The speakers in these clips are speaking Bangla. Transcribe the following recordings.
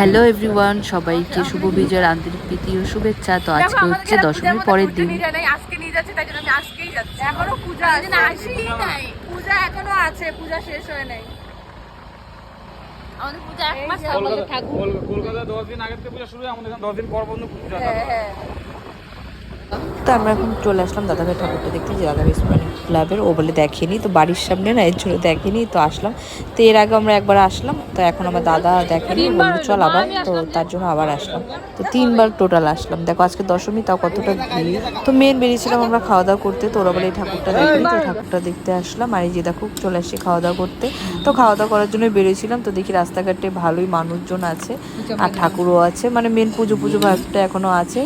হ্যালো এভরিওয়ান সবাইকে শুভ বিজয়ের আন্তরিক প্রীতি ও শুভেচ্ছা। তো আজকে হচ্ছে দশমীর পরের দিন। আজকে নিয়ে যাচ্ছে তাই জন্য আমি আজকেই যাচ্ছি। এখনও পূজা আছে। নাই। পূজা এখনও আছে পূজা শেষ হয়ে নাই। আমাদের পূজা এক মাস কলকাতা ঠাকুর দশ দিন আগে থেকে পূজা শুরু হয় আমাদের এখানে দশ দিন পর পর্যন্ত পূজা হ্যাঁ হ্যাঁ। তো আমরা এখন চলে আসলাম দাদাভাই ঠাকুরটা দেখতে যে দাদাভাই স্মরণী ক্লাবের ও বলে দেখেনি তো বাড়ির সামনে না এর জন্য দেখেনি তো আসলাম। তো এর আগে আমরা একবার আসলাম তো এখন আমার দাদা দেখেনি বলল চল আবার তো তার জন্য আবার আসলাম। তো তিনবার টোটাল আসলাম। দেখো আজকে দশমী তাও কতটা ভিড়। তো মেন বেরিয়েছিলাম আমরা খাওয়া দাওয়া করতে তো ওরা বলে এই ঠাকুরটা দেখেনি তো ঠাকুরটা দেখতে আসলাম। আর এই যে দেখো চলে আসছি খাওয়া দাওয়া করতে। তো খাওয়া দাওয়া করার জন্য বেরিয়েছিলাম তো দেখি রাস্তাঘাটে ভালোই মানুষজন আছে আর ঠাকুরও আছে। মানে মেন পুজো পুজো ভাবটা এখনও আছে।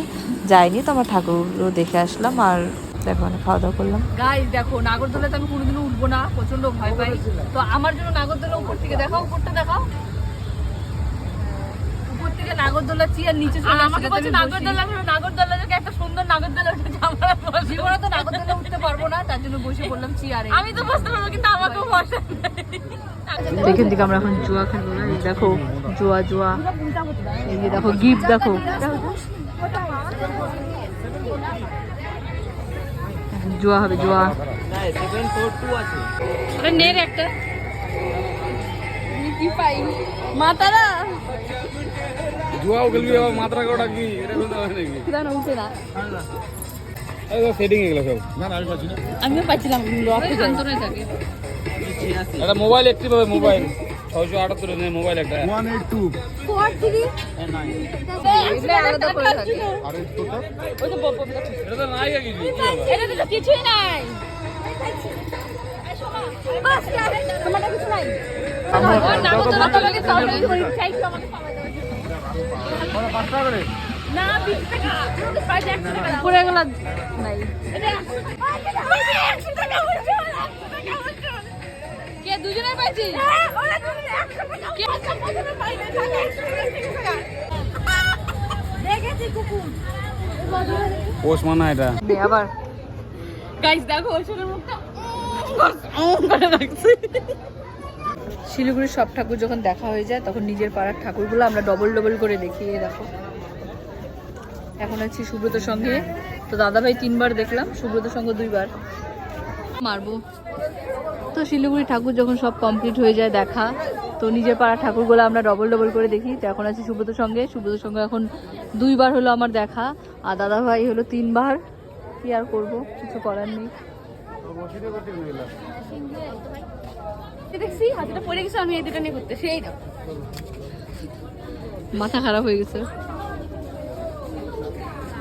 যাইনি তো আমার ঠাকুরও দেখে আসলাম আর দেখো মানে খাওয়া দাওয়া করলাম। গাইস দেখো নাগরদোলাতে আমি কোনোদিনও উঠবো না প্রচণ্ড ভয় পাই। তো আমার জন্য নাগরদোলা উপর থেকে দেখাও উপরটা দেখাও। উপর থেকে নাগরদোলা চেয়ার নিচে চলে আমাকে বলছে নাগরদোলা নাগরদোলা থেকে একটা সুন্দর নাগরদোলা উঠেছে আমার জীবনে তো নাগরদোলা উঠতে পারব না তার জন্য বসে পড়লাম চেয়ারে। আমি তো বসতে পারব কিন্তু আমাকেও বসে এখান থেকে আমরা এখন জুয়া খেলব না এই দেখো জুয়া জুয়া। এই দেখো গিফট দেখো। জুয়া হবে জুয়া ওটা নের একটা কি পাই মাতারা জুয়াও খেলবি আবার মাত্রা কটা কি এটা বলতে হয় নাকি জানো উঠে না সেটিং এগুলো সব আমিও পাইছিলাম লকে যন্ত্রণায় থাকে একটা মোবাইল একটি পাবে মোবাইল ছয়শো আটাত্তর মোবাইল একটা। এগুলো আলাদা করে থাকে এটা তো নাই কিছু কি হবে? এটা তো কিছুই নাই। পুরো এগুলো নাই। কে দুজনে পাইছি কুকুর পোষ মানা এটা। আবার। গাইস দেখো ওষুধের মুখটা উম করে রাখছি। শিলিগুড়ির সব ঠাকুর যখন দেখা হয়ে যায় তখন নিজের পাড়ার ঠাকুরগুলো আমরা ডবল ডবল করে দেখি এই দেখো। এখন আছি সুব্রতর সঙ্গে। তো দাদাভাই তিনবার দেখলাম সুব্রতর সঙ্গে দুইবার। মারবো। তো শিলিগুড়ি ঠাকুর যখন সব কমপ্লিট হয়ে যায় দেখা তো নিজের পাড়া ঠাকুরগুলো আমরা ডবল ডবল করে দেখি। তো এখন আছি সুব্রতর সঙ্গে। সুব্রতর সঙ্গে এখন দুইবার হলো আমার দেখা। আর দাদাভাই হলো তিনবার। কি আর করব? কিছু করার নেই। দেখছি হাতটা পড়ে গেছে আমি এই দুটো নিয়ে ঘুরতে। সেই মাথা খারাপ হয়ে গেছে।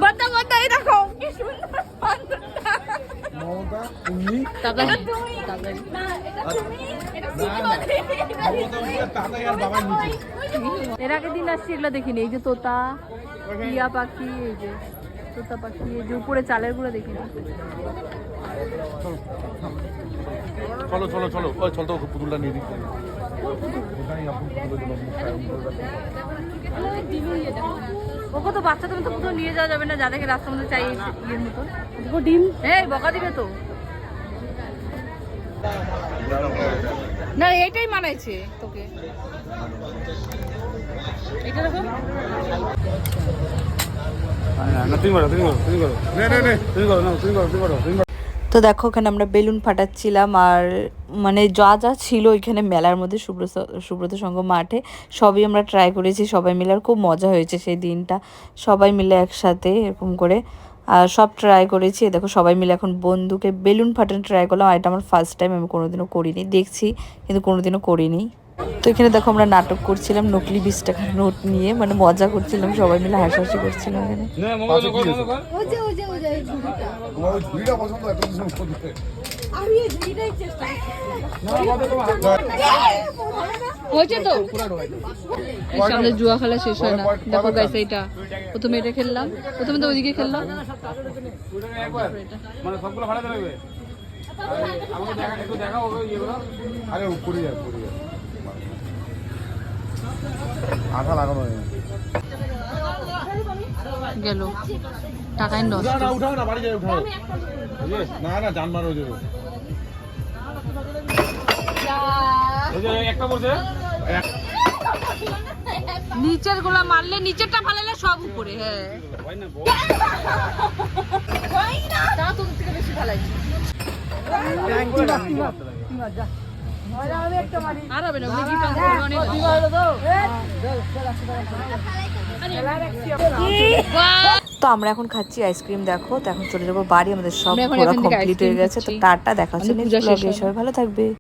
বড়টা বড়টা এই দেখো কি সুন্দর বান্দরটা। তাড়াতাড়ি এটা তুমি। তাড়াতাড়ি না, এটা তুমি। এর আগের দিন আসছি এগুলো দেখিনি। এই যে তোতা টিয়া পাখি এই যে তোতা পাখি এই যে উপরে চালেরগুলো দেখিনি। চলো চলো চলো। ওই চল তো পুতুলটা নিয়ে দিচ্ছি ওকে তো বাচ্চা তুমি তো কোথাও নিয়ে যাওয়া যাবে না যাদেরকে রাস্তার মধ্যে চাই ইয়ের মতো। ডিম। এই বকা দিবে তো। না এইটাই মানাইছে তোকে। এটা দেখো। তো দেখো ওখানে আমরা বেলুন ফাটাচ্ছিলাম আর মানে যা যা ছিল ওইখানে মেলার মধ্যে সুব্রত সুব্রত সংঘ মাঠে সবই আমরা ট্রাই করেছি সবাই মিলে আর খুব মজা হয়েছে সেই দিনটা। সবাই মিলে একসাথে এরকম করে আর সব ট্রাই করেছি। দেখো সবাই মিলে এখন বন্ধুকে বেলুন ফাটানো ট্রাই করলাম। আর এটা আমার ফার্স্ট টাইম আমি কোনোদিনও করিনি। দেখছি কিন্তু কোনোদিনও করিনি। তো এখানে দেখো আমরা নাটক করছিলাম নকলি বিশ টাকার নোট নিয়ে। মানে মজা করছিলাম সবাই মিলে হাসাহাসি করছিলাম এখানে। আমি এই ঝুড়িটাই চেষ্টা হয়েছে তো? এই সামনে জুয়া খেলা শেষ হয় না। দেখো গাইস এইটা। প্রথমে এটা খেললাম। প্রথমে তো ওইদিকে খেললাম। মানে সবগুলো ভাড়া দেবে? আমাকে দেখা একটু দেখাও ওই ইয়েগুলো আরে উপরে যায় উপরে যায় আঠা লাগানো হয় গেল নষ্ট না উঠাও না বাড়ি যাই উঠাও না না জান মার যাবে একটা বলছে। নিচেরগুলা মারলে নিচেরটা ফালালে সব উপরে হ্যাঁ। হয় না বল তা তোদের থেকে বেশি ফালাইছি। আর হবে না ওগুলো জিপ অনেক তো আমরা এখন খাচ্ছি আইসক্রিম দেখো। তো এখন চলে যাব বাড়ি। আমাদের সব ঘোরা কমপ্লিট হয়ে গেছে। তো। টাটা দেখা হচ্ছে নেক্সট ব্লগে সবাই ভালো থাকবে।